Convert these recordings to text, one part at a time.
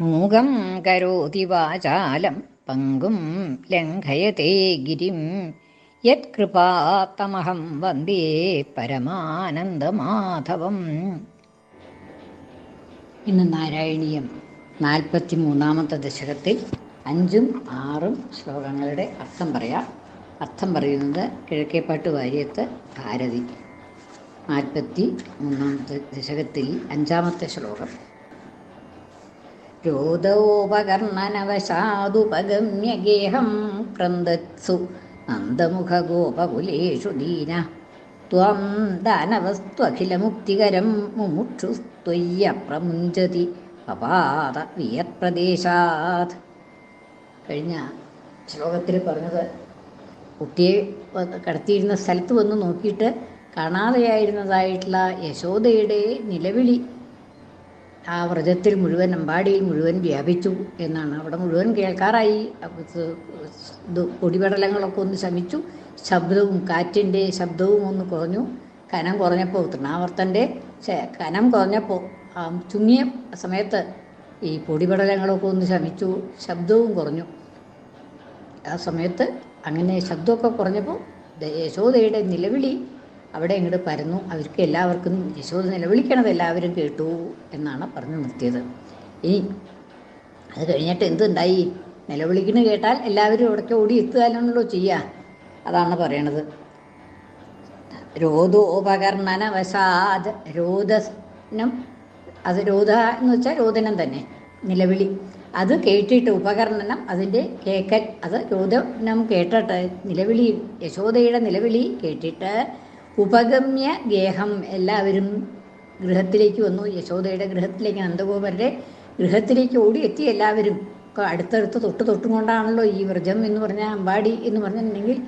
മൂകം കരോതി വാചാലം പങ്കും ലംഘയത്തെ ഗിരിം. യത്കൃപാത്തമഹം വന്ദേ പരമാനന്ദമാധവം. ഇന്ന് നാരായണീയം നാൽപ്പത്തി മൂന്നാമത്തെ ദശകത്തിൽ അഞ്ചും ആറും ശ്ലോകങ്ങളുടെ അർത്ഥം പറയാം. അർത്ഥം പറയുന്നത് കിഴക്കേപ്പാട്ട് വാര്യത്ത് ഭാരതി. നാൽപ്പത്തി മൂന്നാമത്തെ ദശകത്തിൽ അഞ്ചാമത്തെ ശ്ലോകം. രോദോപകർണനവശാദുപഗമ്യ ഗേഹം ക്രന്ദത്സു ദീന. ത്വം ദാനവസ്ത്വഖിലമുക്തികരം മുമുക്ഷുസ്ത്വയ്യ പ്രമുഞ്ചതി അപാത വിയത്പ്രദേശാത്. കഴിഞ്ഞ ശ്ലോകത്തിൽ പറഞ്ഞത് കുട്ടിയെ കടത്തിയിരുന്ന സ്ഥലത്ത് വന്ന് നോക്കിയിട്ട് കാണാതെയായിരുന്നതായിട്ടുള്ള യശോദയുടെ നിലവിളി ആ വ്രതത്തിൽ മുഴുവൻ അമ്പാടിയിൽ മുഴുവൻ വ്യാപിച്ചു എന്നാണ്. അവിടെ മുഴുവൻ കേൾക്കാറായി. പൊടിപടലങ്ങളൊക്കെ ഒന്ന് ശമിച്ചു. ശബ്ദവും കാറ്റിന്റെ ശബ്ദവും ഒന്ന് കുറഞ്ഞു. കനം കുറഞ്ഞപ്പോൾ തൃണാവർത്തന്റെ കനം കുറഞ്ഞപ്പോൾ ചുങ്ങിയ സമയത്ത് ഈ പൊടിപടലങ്ങളൊക്കെ ഒന്ന് ശമിച്ചു. ശബ്ദവും കുറഞ്ഞു. ആ സമയത്ത് അങ്ങനെ ശബ്ദമൊക്കെ കുറഞ്ഞപ്പോൾ യശോദയുടെ നിലവിളി അവിടെ ഇങ്ങോട്ട് പരന്നു. അവർക്ക് എല്ലാവർക്കും യശോദ നിലവിളിക്കണത് എല്ലാവരും കേട്ടു എന്നാണ് പറഞ്ഞു നിർത്തിയത്. ഇനി അത് കഴിഞ്ഞിട്ട് എന്തുണ്ടായി? നിലവിളിക്കണ കേട്ടാൽ എല്ലാവരും ഇവിടേക്ക് ഓടി എത്തുകയാണല്ലോ ചെയ്യുക അതാണ് പറയണത്. രോധോപകർണനവശാത് രോദനം അത് രോധ എന്ന് വെച്ചാൽ രോദനം തന്നെ നിലവിളി. അത് കേട്ടിട്ട് ഉപകരണം അതിന്റെ കേക്കൽ അത് രോദനം കേട്ടിട്ട്. നിലവിളി യശോദയുടെ നിലവിളി കേട്ടിട്ട് ഉപഗമ്യ ഗേഹം എല്ലാവരും ഗൃഹത്തിലേക്ക് വന്നു. യശോദയുടെ ഗൃഹത്തിലേക്ക് നന്ദഗോപരുടെ ഗൃഹത്തിലേക്ക് ഓടി എത്തി എല്ലാവരും അടുത്തടുത്ത് തൊട്ട് തൊട്ടും കൊണ്ടാണല്ലോ ഈ വ്രജം എന്ന് പറഞ്ഞാൽ അമ്പാടി എന്ന് പറഞ്ഞിട്ടുണ്ടെങ്കിൽ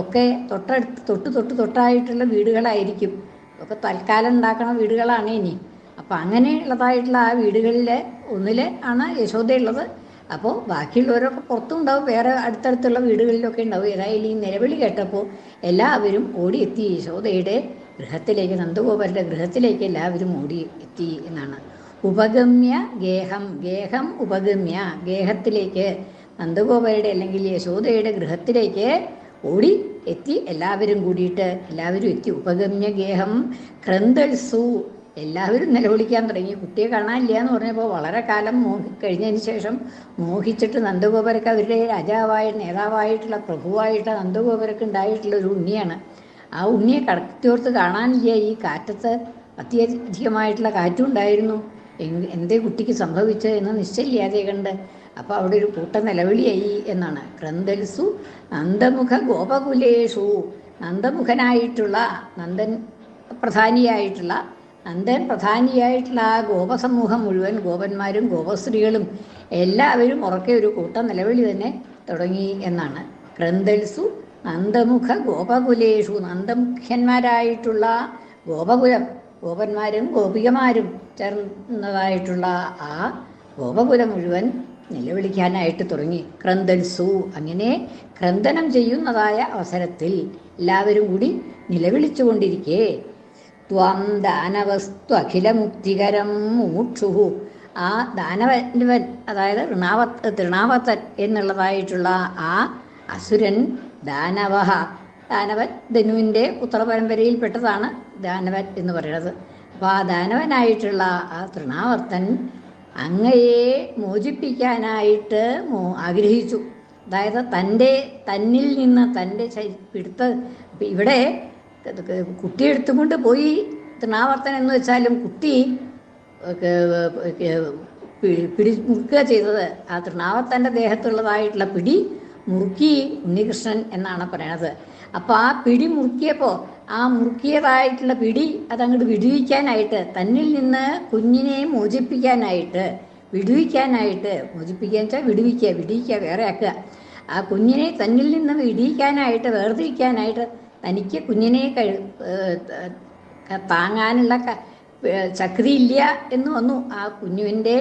ഒക്കെ തൊട്ടടുത്ത് തൊട്ട് തൊട്ട് തൊട്ടായിട്ടുള്ള വീടുകളായിരിക്കും. ഒക്കെ തൽക്കാലം ഉണ്ടാക്കണ വീടുകളാണ് ഇനി. അപ്പം അങ്ങനെയുള്ളതായിട്ടുള്ള ആ വീടുകളിൽ ഒന്നിൽ ആണ് യശോദയുള്ളത്. അപ്പോൾ ബാക്കിയുള്ളവരൊക്കെ പുറത്തുണ്ടാവും. വേറെ അടുത്തടുത്തുള്ള വീടുകളിലൊക്കെ ഉണ്ടാവും. ഏതായാലും ഈ നിലവിളി കേട്ടപ്പോൾ എല്ലാവരും ഓടിയെത്തി യശോദയുടെ ഗൃഹത്തിലേക്ക് നന്ദഗോപരുടെ ഗൃഹത്തിലേക്ക് എല്ലാവരും ഓടി എത്തി എന്നാണ്. ഉപഗമ്യ ഗേഹം ഗേഹം ഉപഗമ്യ ഗേഹത്തിലേക്ക് നന്ദഗോപരുടെ അല്ലെങ്കിൽ യശോദയുടെ ഗൃഹത്തിലേക്ക് ഓടി എത്തി. എല്ലാവരും കൂടിയിട്ട് എല്ലാവരും എത്തി. ഉപഗമ്യ ഗേഹം ക്രന്തൽസു എല്ലാവരും നിലവിളിക്കാൻ തുടങ്ങി. കുട്ടിയെ കാണാനില്ല എന്ന് പറഞ്ഞപ്പോൾ വളരെ കാലം മോഹി കഴിഞ്ഞതിന് ശേഷം മോഹിച്ചിട്ട് നന്ദഗോപരക്ക് അവരുടെ രാജാവായ നേതാവായിട്ടുള്ള പ്രഭുവായിട്ടുള്ള നന്ദഗോപരക്ക് ഉണ്ടായിട്ടുള്ള ഒരു ഉണ്ണിയാണ്. ആ ഉണ്ണിയെ കടത്തിയോർത്ത് കാണാനില്ല. ഈ കാറ്റത്ത് അത്യധികമായിട്ടുള്ള കാറ്റും ഉണ്ടായിരുന്നു. എന്തേ കുട്ടിക്ക് സംഭവിച്ചത് എന്ന് നിശ്ചയില്ലാതെ കണ്ട് അപ്പോൾ അവിടെ ഒരു കൂട്ട നിലവിളിയായി എന്നാണ്. ക്രന്തൽസു നന്ദമുഖ ഗോപകുലേഷു. നന്ദമുഖനായിട്ടുള്ള നന്ദൻ പ്രധാനിയായിട്ടുള്ള നന്ദൻ പ്രധാനിയായിട്ടുള്ള ആ ഗോപസമൂഹം മുഴുവൻ ഗോപന്മാരും ഗോപസ്ത്രീകളും എല്ലാവരും ഉറക്കെ ഒരു കൂട്ടം നിലവിളി തന്നെ തുടങ്ങി എന്നാണ്. ക്രന്തൽസു നന്ദമുഖ ഗോപകുലേഷു. നന്ദമുഖ്യന്മാരായിട്ടുള്ള ഗോപകുലം ഗോപന്മാരും ഗോപികമാരും ചേർന്നതായിട്ടുള്ള ആ ഗോപകുലം മുഴുവൻ നിലവിളിക്കാനായിട്ട് തുടങ്ങി. ക്രന്തൽസു അങ്ങനെ ക്രന്ദനം ചെയ്യുന്നതായ അവസരത്തിൽ എല്ലാവരും കൂടി നിലവിളിച്ചുകൊണ്ടിരിക്കേ ത്വം ദാനവസ്തു അഖിലമുക്തികരം മൂക്ഷുഹു ആ ദാനവൻ അതായത് ഋണാവത്ത് തൃണാവത്തൻ എന്നുള്ളതായിട്ടുള്ള ആ അസുരൻ ദാനവഹ. ദാനവൻ ധനുവിന്റെ ഉത്തരപരമ്പരയിൽപ്പെട്ടതാണ് ദാനവൻ എന്ന് പറയുന്നത്. അപ്പോൾ ആ ദാനവനായിട്ടുള്ള ആ തൃണാവർത്തൻ അങ്ങയെ മോചിപ്പിക്കാനായിട്ട് ആഗ്രഹിച്ചു. അതായത് തന്റെ തന്നിൽ നിന്ന് തന്റെ പിടുത്ത ഇവിടെ കുട്ടി എടുത്തുകൊണ്ട് പോയി. തൃണാവർത്തൻ എന്ന് വെച്ചാലും കുട്ടി പിടി മുറുക്കുക ചെയ്തത്. ആ തൃണാവർത്തന്റെ ദേഹത്തുള്ളതായിട്ടുള്ള പിടി മുറുക്കി ഉണ്ണികൃഷ്ണൻ എന്നാണ് പറയണത്. അപ്പോൾ ആ പിടി മുറുക്കിയപ്പോൾ ആ മുറുക്കിയതായിട്ടുള്ള പിടി അതങ്ങോട്ട് വിടുവിക്കാനായിട്ട് തന്നിൽ നിന്ന് കുഞ്ഞിനെ മോചിപ്പിക്കാനായിട്ട് വിടുവിക്കാനായിട്ട് മോചിപ്പിക്കുക വെച്ചാൽ വിടുവിക്കുക വിടുവിക്കുക വേറെ ആക്കുക ആ കുഞ്ഞിനെ തന്നിൽ നിന്ന് വിടിയിക്കാനായിട്ട് വേർതിരിക്കാനായിട്ട് തനിക്ക് കുഞ്ഞിനെ കഴി താങ്ങാനുള്ള ശക്തിയില്ല എന്ന് വന്നു. ആ കുഞ്ഞുവിന്റെ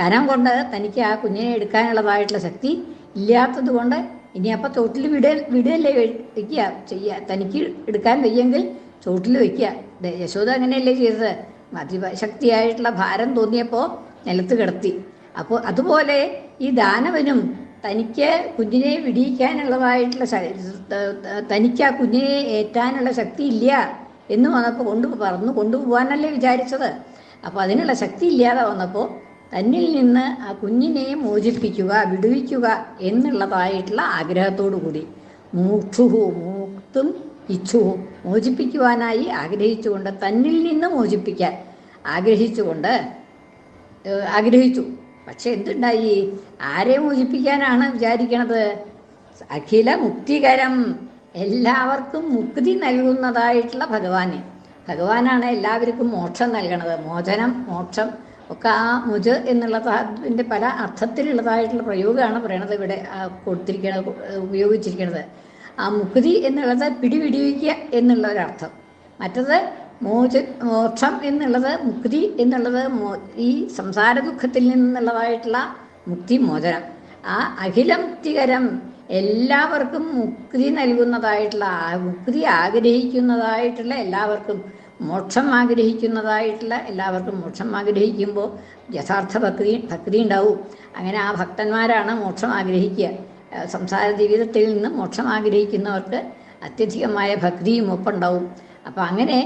കനം കൊണ്ട് തനിക്ക് ആ കുഞ്ഞിനെ എടുക്കാനുള്ളതായിട്ടുള്ള ശക്തി ഇല്ലാത്തത് കൊണ്ട് ഇനി അപ്പം ചോട്ടിൽ വിട വിടുകല്ലേ വയ്ക്കുക ചെയ്യുക തനിക്ക് എടുക്കാൻ വയ്യെങ്കിൽ ചോട്ടിൽ വയ്ക്കുക യശോദ അങ്ങനെയല്ലേ ചെയ്തത്. അതിശക്തിയായിട്ടുള്ള ഭാരം തോന്നിയപ്പോൾ നിലത്ത് കിടത്തി. അപ്പോൾ അതുപോലെ ഈ ദാനവനും തനിക്ക് കുഞ്ഞിനെ വിടിയിക്കാനുള്ളതായിട്ടുള്ള തനിക്ക് ആ കുഞ്ഞിനെ ഏറ്റാനുള്ള ശക്തി ഇല്ല എന്ന് വന്നപ്പോൾ കൊണ്ടു പറന്ന് കൊണ്ടുപോകാനല്ലേ വിചാരിച്ചത്. അപ്പോൾ അതിനുള്ള ശക്തി ഇല്ലാതെ വന്നപ്പോൾ തന്നിൽ നിന്ന് ആ കുഞ്ഞിനെ മോചിപ്പിക്കുക വിടുവിക്കുക എന്നുള്ളതായിട്ടുള്ള ആഗ്രഹത്തോടു കൂടി മൂക്ഷുഹു മൂക്തും ഇച്ഛുഹു മോചിപ്പിക്കുവാനായി ആഗ്രഹിച്ചുകൊണ്ട് തന്നിൽ നിന്ന് മോചിപ്പിക്കാൻ ആഗ്രഹിച്ചുകൊണ്ട് ആഗ്രഹിച്ചു. പക്ഷെ എന്തുണ്ടായി? ആരെ മോചിപ്പിക്കാനാണ് വിചാരിക്കണത്? അഖില മുക്തികരം എല്ലാവർക്കും മുക്തി നൽകുന്നതായിട്ടുള്ള ഭഗവാനെ. ഭഗവാനാണ് എല്ലാവർക്കും മോക്ഷം നൽകണത്. മോചനം മോക്ഷം ഒക്കെ ആ മുജ് എന്നുള്ള ധാതുവിന്റെ പല അർത്ഥത്തിലുള്ളതായിട്ടുള്ള പ്രയോഗമാണ് പറയണത് ഇവിടെ ആ കൊടുത്തിരിക്കണത് ഉപയോഗിച്ചിരിക്കുന്നത് ആ മുക്തി എന്നുള്ളത് പിടിപിടിവിക്കുക എന്നുള്ള ഒരർത്ഥം മറ്റത് മോച മോക്ഷം എന്നുള്ളത് മുക്തി എന്നുള്ളത് ഈ സംസാര ദുഃഖത്തിൽ നിന്നുള്ളതായിട്ടുള്ള മുക്തി മോചനം. ആ അഖിലമുക്തികരം എല്ലാവർക്കും മുക്തി നൽകുന്നതായിട്ടുള്ള മുക്തി ആഗ്രഹിക്കുന്നതായിട്ടുള്ള എല്ലാവർക്കും മോക്ഷം ആഗ്രഹിക്കുന്നതായിട്ടുള്ള എല്ലാവർക്കും മോക്ഷം ആഗ്രഹിക്കുമ്പോൾ യഥാർത്ഥ ഭക്തി ഭക്തി ഉണ്ടാവും. അങ്ങനെ ആ ഭക്തന്മാരാണ് മോക്ഷം ആഗ്രഹിക്കുക. സംസാര ജീവിതത്തിൽ നിന്ന് മോക്ഷം ആഗ്രഹിക്കുന്നവർക്ക് അത്യധികമായ ഭക്തിയും ഒപ്പുണ്ടാവും. അപ്പം അങ്ങനെ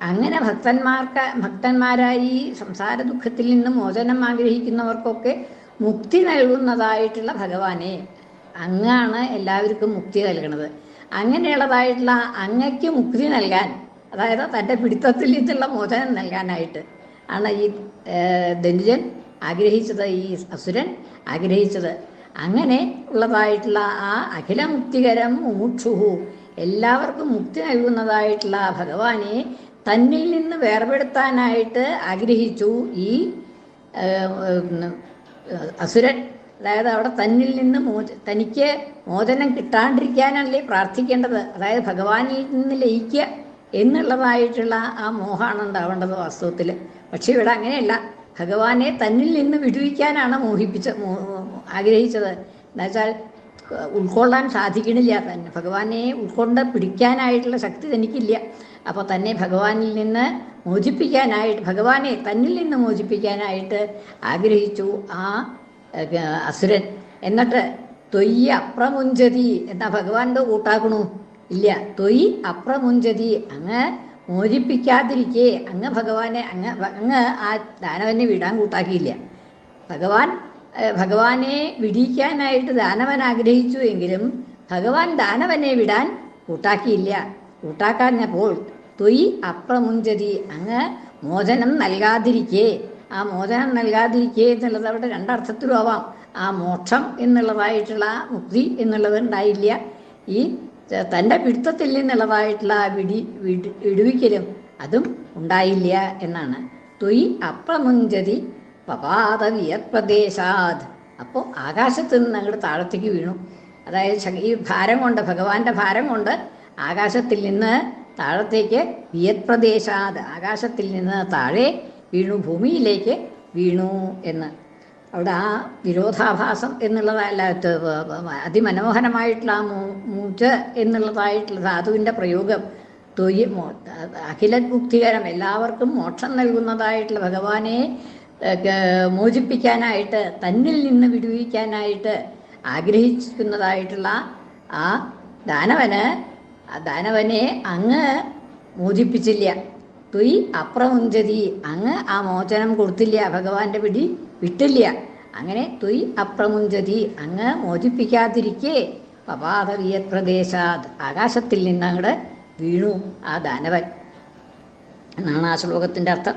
അങ്ങനെ ഭക്തന്മാർക്ക് ഭക്തന്മാരായി സംസാര ദുഃഖത്തിൽ നിന്ന് മോചനം ആഗ്രഹിക്കുന്നവർക്കൊക്കെ മുക്തി നൽകുന്നതായിട്ടുള്ള ഭഗവാനെ. അങ്ങാണ് എല്ലാവർക്കും മുക്തി നൽകുന്നത് അങ്ങനെയുള്ളതായിട്ടുള്ള അങ്ങയ്ക്ക് മുക്തി നൽകാൻ അതായത് തന്റെ പിടുത്തത്തിൽ നിന്നുള്ള മോചനം നൽകാനായിട്ട് ആണ് ഈ ഏഹ്, ആഗ്രഹിച്ചത് ഈ അസുരൻ ആഗ്രഹിച്ചത്. അങ്ങനെ ഉള്ളതായിട്ടുള്ള ആ അഖിലമുക്തികരം മുമുക്ഷുഹു എല്ലാവർക്കും മുക്തി നൽകുന്നതായിട്ടുള്ള ഭഗവാനെ തന്നിൽ നിന്ന് വേർപെടുത്താനായിട്ട് ആഗ്രഹിച്ചു. ഈ അസുരൻ അതായത് അവിടെ തന്നിൽ നിന്ന് മോ തനിക്ക് മോചനം കിട്ടാണ്ടിരിക്കാനല്ലേ പ്രാർത്ഥിക്കേണ്ടത്? അതായത് ഭഗവാനിൽ നിന്ന് ലയിക്കുക എന്നുള്ളതായിട്ടുള്ള ആ മോഹമാണ് ഉണ്ടാവേണ്ടത് വാസ്തവത്തിൽ പക്ഷെ ഇവിടെ അങ്ങനെയല്ല. ഭഗവാനെ തന്നിൽ നിന്ന് വിടുവിക്കാനാണ് മോഹിപ്പിച്ച ആഗ്രഹിച്ചത്. എന്നുവെച്ചാൽ ഉൾക്കൊള്ളാൻ സാധിക്കണില്ല. തന്നെ ഭഗവാനെ ഉൾക്കൊണ്ട് പിടിക്കാനായിട്ടുള്ള ശക്തി തനിക്കില്ല. അപ്പോൾ തന്നെ ഭഗവാനിൽ നിന്ന് മോചിപ്പിക്കാനായിട്ട് ഭഗവാനെ തന്നിൽ നിന്ന് മോചിപ്പിക്കാനായിട്ട് ആഗ്രഹിച്ചു ആ അസുരൻ. എന്നിട്ട് തൊയ്യ് അപ്രമുഞ്ചതി എന്നാ ഭഗവാന്റെ കൂട്ടാക്കണു. ഇല്ല തൊയ് അപ്രമുഞ്ചതി അങ്ങ് മോചിപ്പിക്കാതിരിക്കേ അങ്ങ് ഭഗവാനെ അങ്ങ് അങ്ങ് ആ ദാനവനെ വിടാൻ കൂട്ടാക്കിയില്ല. ഭഗവാൻ ഭഗവാനെ വിടിക്കാനായിട്ട് ദാനവൻ ആഗ്രഹിച്ചു എങ്കിലും ഭഗവാൻ ദാനവനെ വിടാൻ കൂട്ടാക്കിയില്ല. കൂട്ടാക്കാഞ്ഞപ്പോൾ തൊയ് അപ്രമുഞ്ചതി അങ്ങ് മോചനം നൽകാതിരിക്കേ. ആ മോചനം നൽകാതിരിക്കേ എന്നുള്ളത് അവിടെ രണ്ടർത്ഥത്തിലും ആവാം ആ മോക്ഷം എന്നുള്ളതായിട്ടുള്ള മുക്തി എന്നുള്ളത് ഉണ്ടായില്ല. ഈ തന്റെ പിടുത്തത്തിൽ നിന്നുള്ളതായിട്ടുള്ള ആ വിടി വിടി വിടുവിക്കലും അതും ഉണ്ടായില്ല എന്നാണ്. തൊയ് അപ്രമുഞ്ചതി പപാതവിയത്പ്രദേശാത് അപ്പോൾ ആകാശത്ത് നിന്ന് അങ്ങോട്ട് താഴത്തേക്ക് വീണു. അതായത് ഈ ഭാരം കൊണ്ട് ഭഗവാന്റെ ഭാരം കൊണ്ട് ആകാശത്തിൽ നിന്ന് താഴത്തേക്ക് വിയത്പ്രദേശാത് ആകാശത്തിൽ നിന്ന് താഴെ വീണു ഭൂമിയിലേക്ക് വീണു എന്ന്. അവിടെ ആ വിരോധാഭാസം എന്നുള്ളതല്ല അതിമനോഹരമായിട്ടുള്ള ആ മൂച്ച് എന്നുള്ളതായിട്ടുള്ള ധാതുവിന്റെ പ്രയോഗം. തൊയ് മോ അഖില മുക്തികരം എല്ലാവർക്കും മോക്ഷം നൽകുന്നതായിട്ടുള്ള ഭഗവാനെ മോചിപ്പിക്കാനായിട്ട് തന്നിൽ നിന്ന് വിടുവിക്കാനായിട്ട് ആഗ്രഹിക്കുന്നതായിട്ടുള്ള ആ ദാനവന് ദാനവനെ അങ്ങ് മോചിപ്പിച്ചില്ല. തുയ് അപ്രമുഞ്ചതി അങ്ങ് ആ മോചനം കൊടുത്തില്ല. ഭഗവാന്റെ പിടി വിട്ടില്ല. അങ്ങനെ തുയ് അപ്രമുഞ്ചതി അങ്ങ് മോചിപ്പിക്കാതിരിക്കേ പപാതവിയ പ്രദേശാത്. ആകാശത്തിൽ നിന്ന് അങ്ങോട്ട് വീണു ആ ദാനവൻ. എന്നാണ് ആ ശ്ലോകത്തിന്റെ അർത്ഥം.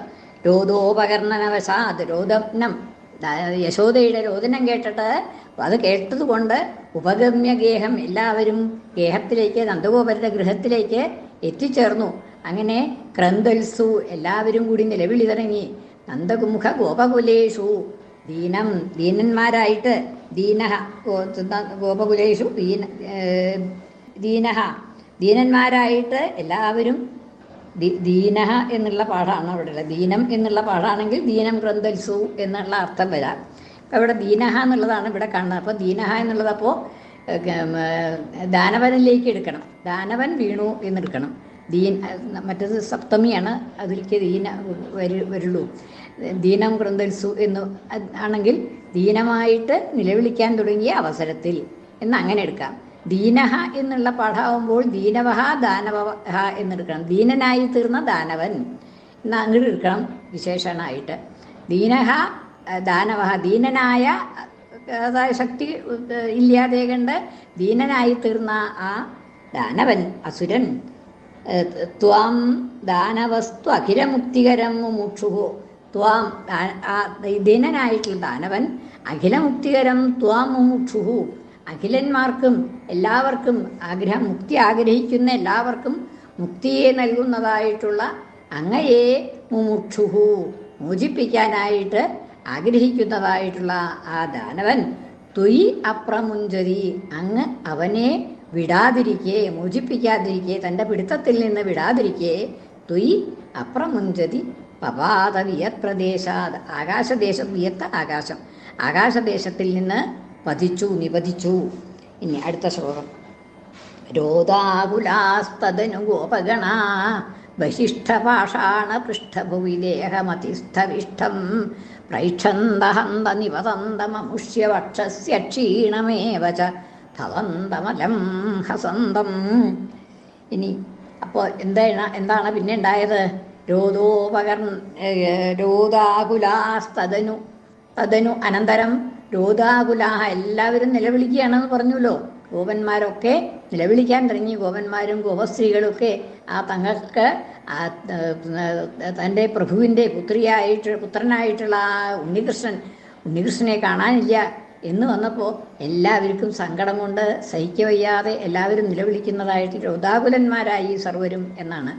രോദോപകരണനവശാത്. രോദനം ദാ- യശോദയുടെ രോദനം കേട്ടിട്ട് അത് കേട്ടതുകൊണ്ട് ഉപഗമ്യ ഗേഹം എല്ലാവരും ഗേഹത്തിലേക്ക് നന്ദഗോപരുടെ ഗൃഹത്തിലേക്ക് എത്തിച്ചേർന്നു. അങ്ങനെ ക്രന്ദൽസു എല്ലാവരും കൂടി നിലവിളി നന്ദകുമുഖ ഗോപകുലേഷു ദീനം ദീനന്മാരായിട്ട് ദീനഹ ഗോപകുലേഷു ദീന ദീനഹ ദീനന്മാരായിട്ട് എല്ലാവരും ദീനഹ എന്നുള്ള പാഠമാണ് അവിടെ ഉള്ളത്. ദീനം എന്നുള്ള പാഠാണെങ്കിൽ ദീനം ഗ്രന്ഥൽസു എന്നുള്ള അർത്ഥം വരാം. അപ്പം ഇവിടെ ദീനഹ എന്നുള്ളതാണ് ഇവിടെ കാണുന്നത്. അപ്പോൾ ദീനഹ എന്നുള്ളത് അപ്പോൾ ദാനവനിലേക്ക് എടുക്കണം. ദാനവൻ വീണു എന്നെടുക്കണം. ദീൻ മറ്റത് സപ്തമിയാണ്. അതിലേക്ക് ദീന വരു വരുള്ളൂ. ദീനം ഗ്രന്ഥൽസു എന്ന് ആണെങ്കിൽ ദീനമായിട്ട് നിലവിളിക്കാൻ തുടങ്ങിയ അവസരത്തിൽ. എന്ന് അങ്ങനെ എടുക്കാം. ദീനഹ എന്നുള്ള പാഠമാകുമ്പോൾ ദീനവഹ ദാനവഹ എന്നെടുക്കണം. ദീനനായി തീർന്ന ദാനവൻ. എന്ന് അങ്ങോട്ട് എടുക്കണം വിശേഷണമായിട്ട്. ദീനഹ ദാനവഹ ദീനനായ ശക്തി ഇല്ലാതെ കണ്ട് ദീനനായി തീർന്ന ആ ദാനവൻ അസുരൻ. ത്വാം ദാനവസ്തു അഖിലമുക്തികരം മുക്ഷുഹോ ത്വാം ദീനനായിട്ടുള്ള ദാനവൻ അഖിലമുക്തികരം ത്വാം മുമുക്ഷുഹു. അഖിലന്മാർക്കും എല്ലാവർക്കും ആഗ്രഹം മുക്തി ആഗ്രഹിക്കുന്ന എല്ലാവർക്കും മുക്തിയെ നൽകുന്നതായിട്ടുള്ള അങ്ങയെ മുമുക്ഷുഹു മോചിപ്പിക്കാനായിട്ട് ആഗ്രഹിക്കുന്നതായിട്ടുള്ള ആ ദാനവൻ തൊയ് അപ്രമുഞ്ചതി അങ്ങ് അവനെ വിടാതിരിക്കെ മോചിപ്പിക്കാതിരിക്കെ തന്റെ പിടുത്തത്തിൽ നിന്ന് വിടാതിരിക്കെ തൊയ് അപ്രമുഞ്ചതി പപാത വിയത് പ്രദേശാത് ആകാശദേശം വിയത്ത ആകാശം. ആകാശദേശത്തിൽ നിന്ന് പതിച്ചു നിപതിച്ചു ഇനി അടുത്ത ശ്ലോകം. രോദാകുലാസ്തദനു ഗോപഗണ ബഹിഷ്ഠപാഷാണ പൃഷ്ഠഭുവി ദേഹമതിസ്ഥവിഷ്ടം പ്രൈക്ഷന്തഹന്ത നിവതന്തമമുഷ്യ വക്ഷസ്യ ക്ഷീണമേവ ച ഹസന്തം. ഇനി അപ്പോൾ എന്താണ് എന്താണ് പിന്നെ ഉണ്ടായത്? രോദോപകർ രോദാകുലാസ്തനു തദനു അനന്തരം രോദാകുലാഹ എല്ലാവരും നിലവിളിക്കുകയാണെന്ന് പറഞ്ഞല്ലോ ഗോപന്മാരൊക്കെ നിലവിളിക്കാൻ തുടങ്ങി. ഗോപന്മാരും ഗോപസ്ത്രീകളൊക്കെ ആ തങ്ങൾക്ക് തന്റെ പ്രഭുവിന്റെ പുത്രിയായിട്ട് പുത്രനായിട്ടുള്ള ആ ഉണ്ണികൃഷ്ണൻ ഉണ്ണികൃഷ്ണനെ കാണാനില്ല എന്ന് വന്നപ്പോൾ എല്ലാവർക്കും സങ്കടം കൊണ്ട് സഹിക്കവയ്യാതെ എല്ലാവരും നിലവിളിക്കുന്നതായിട്ട് രോധാകുലന്മാരായി സർവരും എന്നാണ്.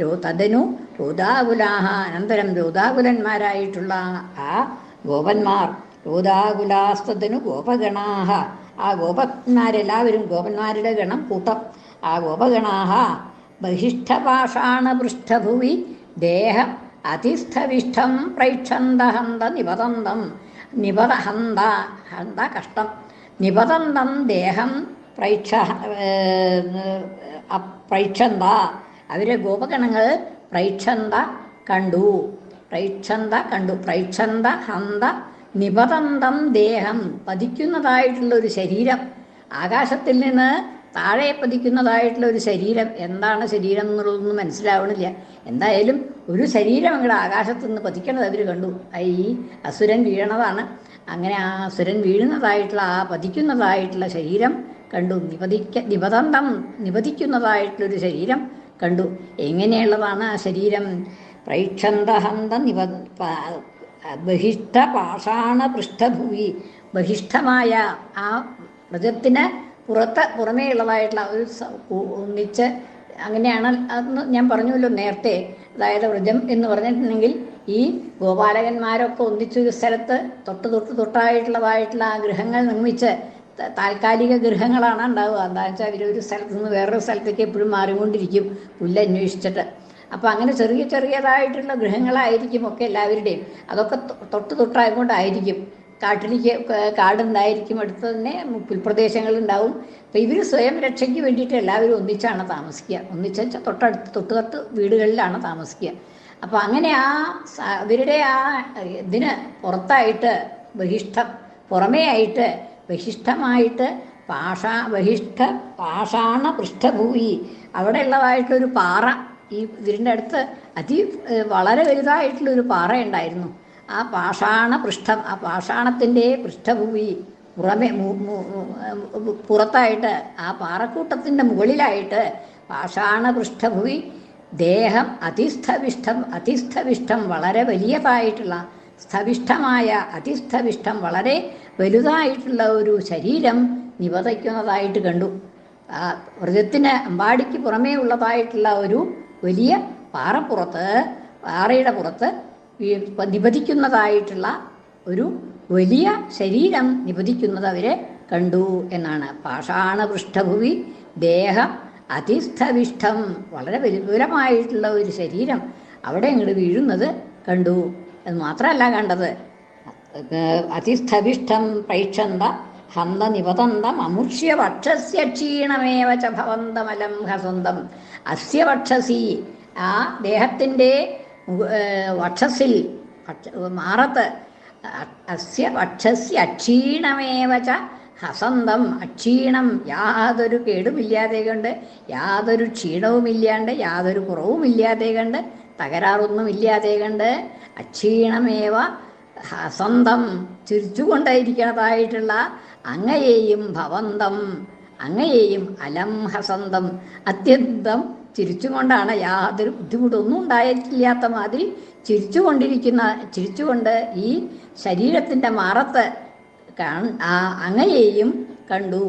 രോ തതനു രോധാകുലാഹ അനന്തരം രോധാകുലന്മാരായിട്ടുള്ള ആ ഗോപന്മാർ രോദാകുലാസ്തനു ഗോപഗണാഹ. ആ ഗോപന്മാരെല്ലാവരും ഗോപന്മാരുടെ ഗണം കൂട്ടം. ആ ഗോപഗണാഹ ബഹിഷ്ഠപാഷാണ പൃഷ്ഠഭുവി ദേഹം അതിസ്ഥവിഷ്ടം പ്രൈക്ഷന്തഹന്ത നിപതന്തം. നിപതഹന്ത ഹന്ത കഷ്ടം. നിപതന്തം ദേഹം പ്രൈക്ഷ പ്രൈക്ഷന്ത അവരെ ഗോപഗണങ്ങൾ പ്രൈക്ഷന്ത കണ്ടു. പ്രൈക്ഷന്ത കണ്ടു. പ്രൈക്ഷന്ത ഹന്ത നിപതന്തം ദേഹം പതിക്കുന്നതായിട്ടുള്ള ഒരു ശരീരം. ആകാശത്തിൽ നിന്ന് താഴെ പതിക്കുന്നതായിട്ടുള്ള ഒരു ശരീരം. എന്താണ് ശരീരം എന്നുള്ളതൊന്നും മനസ്സിലാവണില്ല. എന്തായാലും ഒരു ശരീരം അങ്ങോട്ട് ആകാശത്തു നിന്ന് പതിക്കണത് അവർ കണ്ടു. ഈ അസുരൻ വീഴണതാണ്. അങ്ങനെ ആ അസുരൻ വീഴുന്നതായിട്ടുള്ള ആ പതിക്കുന്നതായിട്ടുള്ള ശരീരം കണ്ടു. നിപതിക്ക നിപതന്തം നിപതിക്കുന്നതായിട്ടുള്ളൊരു ശരീരം കണ്ടു. എങ്ങനെയുള്ളതാണ് ആ ശരീരം? പ്രൈക്ഷന്തഹന്ത നിപ ബഹിഷ്ഠ പാഷാണ പൃഷ്ഠഭൂമി. ബഹിഷ്ഠമായ ആ വ്രജത്തിന് പുറത്ത് പുറമേ ഉള്ളതായിട്ടുള്ള ഒരു ഒന്നിച്ച് അങ്ങനെയാണ് അന്ന് ഞാൻ പറഞ്ഞല്ലോ നേരത്തെ. അതായത് വ്രജം എന്ന് പറഞ്ഞിട്ടുണ്ടെങ്കിൽ ഈ ഗോപാലകന്മാരൊക്കെ ഒന്നിച്ചൊരു സ്ഥലത്ത് തൊട്ട് തൊട്ട് തൊട്ടായിട്ടുള്ളതായിട്ടുള്ള ആ ഗൃഹങ്ങൾ നിർമ്മിച്ച് താൽക്കാലിക ഗൃഹങ്ങളാണ് ഉണ്ടാവുക. എന്താ വെച്ചാൽ ഇവരൊരു സ്ഥലത്ത് നിന്ന് വേറൊരു സ്ഥലത്തേക്ക് എപ്പോഴും മാറിക്കൊണ്ടിരിക്കും. പുല്ല് അന്വേഷിച്ചിട്ട്. അപ്പോൾ അങ്ങനെ ചെറിയ ചെറിയതായിട്ടുള്ള ഗൃഹങ്ങളായിരിക്കും ഒക്കെ എല്ലാവരുടെയും. അതൊക്കെ തൊട്ട് തൊട്ടായതുകൊണ്ടായിരിക്കും കാട്ടിലേക്ക് കാടുണ്ടായിരിക്കും അടുത്ത് തന്നെ പുൽപ്രദേശങ്ങളുണ്ടാവും അപ്പോൾ ഇവർ സ്വയം രക്ഷയ്ക്ക് വേണ്ടിയിട്ട് എല്ലാവരും ഒന്നിച്ചാണ് താമസിക്കുക. ഒന്നിച്ച് തൊട്ടടുത്ത് തൊട്ട് തൊട്ട് വീടുകളിലാണ് താമസിക്കുക. അപ്പോൾ അങ്ങനെ ആ അവരുടെ ആ ഇതിന് പുറത്തായിട്ട് ബഹിഷ്ഠം പുറമേ ആയിട്ട് ബഹിഷ്ഠമായിട്ട് പാഷാ ബഹിഷ്ഠ പാഷാണ പൃഷ്ഠഭൂമി. അവിടെ ഉള്ളതായിട്ടൊരു പാറ ഈ ഇതിന്റെ അടുത്ത് അതി വളരെ വലുതായിട്ടുള്ളൊരു ഒരു പാറയുണ്ടായിരുന്നു. ആ പാഷാണ പൃഷ്ഠം ആ പാഷാണത്തിന്റെ പൃഷ്ഠഭൂമി പുറമെ പുറത്തായിട്ട് ആ പാറക്കൂട്ടത്തിന്റെ മുകളിലായിട്ട് പാഷാണ പൃഷ്ഠഭൂമി ദേഹം അതിസ്ഥവിഷ്ഠം അതിസ്ഥവിഷ്ഠം വളരെ വലിയതായിട്ടുള്ള സ്ഥവിഷ്ഠമായ അതിസ്ഥവിഷ്ഠം വളരെ വലുതായിട്ടുള്ള ഒരു ശരീരം നിവതയ്ക്കുന്നതായിട്ട് കണ്ടു. വ്രതത്തിന് അമ്പാടിക്ക് പുറമേ ഉള്ളതായിട്ടുള്ള ഒരു വലിയ പാറപ്പുറത്ത് പാറയുടെ പുറത്ത് നിപതിക്കുന്നതായിട്ടുള്ള ഒരു വലിയ ശരീരം നിപതിക്കുന്നത് അവരെ കണ്ടു എന്നാണ്. പാഷാണ പൃഷ്ഠഭൂമി ദേഹം അതിസ്ഥവിഷ്ടം വളരെ വിപുലമായിട്ടുള്ള ഒരു ശരീരം അവിടെ ഇങ്ങോട്ട് വീഴുന്നത് കണ്ടു. അത് മാത്രമല്ല കണ്ടത്. അതിസ്ഥവിഷ്ഠം പ്രൈക്ഷന്ത ഹന്ത നിപതന്തം അമുഷ്യ വക്ഷസ്യ ക്ഷീണമേവ ച ഭവന്തമലം ഹസന്തം. അസ്യ വക്ഷസി ആ ദേഹത്തിന്റെ വക്ഷസിൽ മാറത്ത് അസ്യ വക്ഷസ്യ അക്ഷീണമേവ ച ഹസന്തം. അക്ഷീണം യാതൊരു കേടുമില്ലാതെ കണ്ട് യാതൊരു ക്ഷീണവുമില്ലാണ്ട് യാതൊരു കുറവുമില്ലാതെ കണ്ട് തകരാറൊന്നുമില്ലാതെ കണ്ട് അക്ഷീണമേവ ഹസന്തം ചിരിച്ചുകൊണ്ടേയിരിക്കുന്നതായിട്ടുള്ള അങ്ങയെയും ഭവന്തം അങ്ങയെയും അലം ഹസന്തം. അത്യന്തം ചിരിച്ചുകൊണ്ടാണ് യാതൊരു ബുദ്ധിമുട്ടൊന്നും ഉണ്ടായിട്ടില്ലാത്ത മാതിരി ചിരിച്ചുകൊണ്ടിരിക്കുന്ന ചിരിച്ചുകൊണ്ട് ഈ ശരീരത്തിന്റെ മാറത്ത് ആ അങ്ങയെയും കണ്ടു.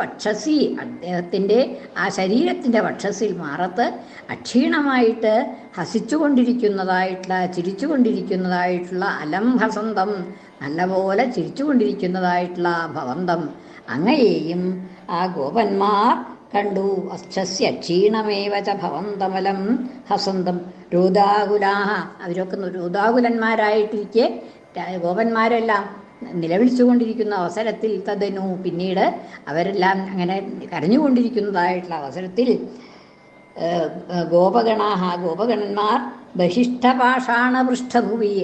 വക്ഷസി അദ്ദേഹത്തിന്റെ ആ ശരീരത്തിന്റെ വക്ഷസിൽ മാറത്ത് അക്ഷീണമായിട്ട് ഹസിച്ചുകൊണ്ടിരിക്കുന്നതായിട്ടുള്ള ചിരിച്ചുകൊണ്ടിരിക്കുന്നതായിട്ടുള്ള അലംഹസന്തം നല്ലപോലെ ചിരിച്ചുകൊണ്ടിരിക്കുന്നതായിട്ടുള്ള ആ ഭവന്തം അങ്ങയെയും ആ ഗോപന്മാർ കണ്ടു. അസ്ഥസ്യ ക്ഷീണമേവ ച ഭവന്തമലം ഹസന്തം. രോദാകുലാഹ. അവരൊക്കെ രോദാകുലന്മാരായിട്ടിരിക്കെ. ഗോപന്മാരെല്ലാം നിലവിളിച്ചുകൊണ്ടിരിക്കുന്ന അവസരത്തിൽ തദനു പിന്നീട് അവരെല്ലാം അങ്ങനെ കരഞ്ഞുകൊണ്ടിരിക്കുന്നതായിട്ടുള്ള അവസരത്തിൽ ഗോപഗണാഹ ഗോപഗണന്മാർ ബഹിഷ്ഠപാഷാണ പൃഷ്ഠഭൂവി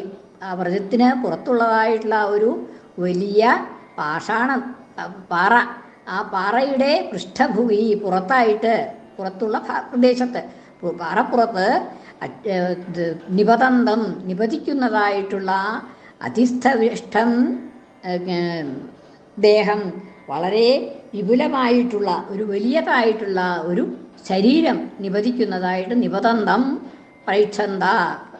വ്രജത്തിന് പുറത്തുള്ളതായിട്ടുള്ള ഒരു വലിയ പാഷാണ പാറ. ആ പാറയുടെ പൃഷ്ഠഭൂമി പുറത്തായിട്ട് പുറത്തുള്ള പ്രദേശത്ത് പാറപ്പുറത്ത് നിപതന്തം നിപതിക്കുന്നതായിട്ടുള്ള അധിസ്ഥവിഷ്ടം ദേഹം വളരെ വിപുലമായിട്ടുള്ള ഒരു വലിയതായിട്ടുള്ള ഒരു ശരീരം നിപതിക്കുന്നതായിട്ട് നിപതന്തം പ്രൈക്ഷന്ത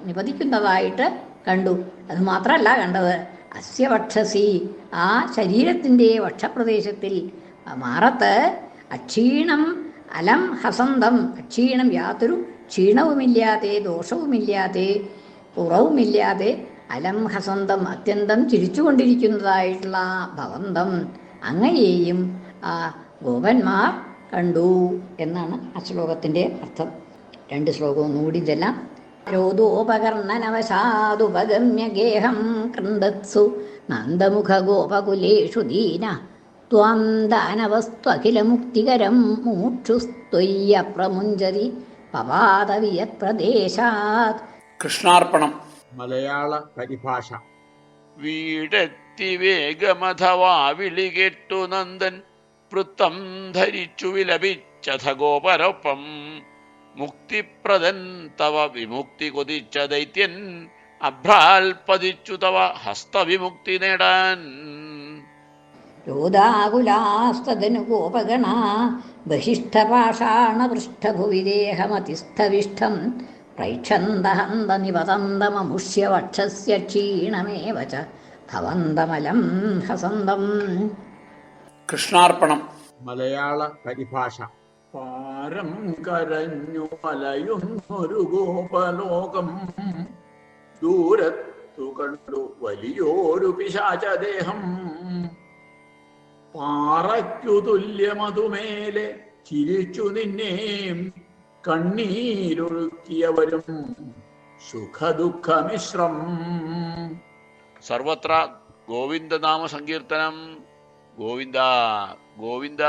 നിപതിക്കുന്നതായിട്ട് കണ്ടു. അത് മാത്രമല്ല കണ്ടത്. അസ്യ വക്ഷസി. ആ ശരീരത്തിന്റെ വക്ഷപ്രദേശത്തിൽ മാറത്ത് അക്ഷീണം അലം ഹസന്തം. അക്ഷീണം യാതൊരു ക്ഷീണവുമില്ലാതെ ദോഷവുമില്ലാതെ കുറവുമില്ലാതെ അലം ഹസന്തം അത്യന്തം ചിരിച്ചുകൊണ്ടിരിക്കുന്നതായിട്ടുള്ള ഭവന്തം അങ്ങനെയും ആ ഗോപന്മാർ കണ്ടു എന്നാണ് ആ ശ്ലോകത്തിന്റെ അർത്ഥം. രണ്ട് ശ്ലോകവും കൂടി ഇതെല്ലാം രോദോപകർണനവശാദുപഗമ്യ ഗേഹം കൃന്ദത്സു നന്ദമുഖഗോപകുലേഷു ദീന ത്വാം ദാനവസ്ത്വഖിലമുക്തികരം മുമുക്ഷുസ്ത്വയ്യ പ്രമുഞ്ചതി പവാതവിയപ്രദേശാത് കൃഷ്ണാർപ്പണം. മലയാള പരിഭാഷ. വീടെത്തി വേഗമഥവാ വിളി കേട്ടു നന്ദൻ വൃത്തം ധരിച്ചു വിലപിച്ചഥ ഗോപരൊപ്പം മുക്തിപ്രദൻ തവ വിമുക്തി കൊതിച്ച ദൈത്യൻ അഭ്രാൽ പതിച്ചു തവ ഹസ്തവിമുക്തി നേടാൻ. രോദാകുലാസ്തനു ഗോപഗണ ദേഹമതിസ്ഥവിഷ്ടം പ്രൈക്ഷന്തഹന്ത നിപതന്തമമുഷ്യവക്ഷസ്യ ക്ഷീണമേവ ച ഭവന്തമലം ഹസന്തം. കൃഷ്ണാർപ്പണം. മലയാള പരിഭാഷ. പാരം കരഞ്ഞു വലയുന്നൊരു ഗോപലോകം. ദൂരത്തു കണ്ടു വലിയൊരു പിശാചദേഹം. പാറയ്ക്കു തുല്യമതുമേലെ ചിരിച്ചു നിന്നേം കണ്ണീരൊഴുക്കിയവരും. സുഖദുഃഖമിശ്രം. സർവത്ര ഗോവിന്ദനാമ സങ്കീർത്തനം ഗോവിന്ദ ഗോവിന്ദ.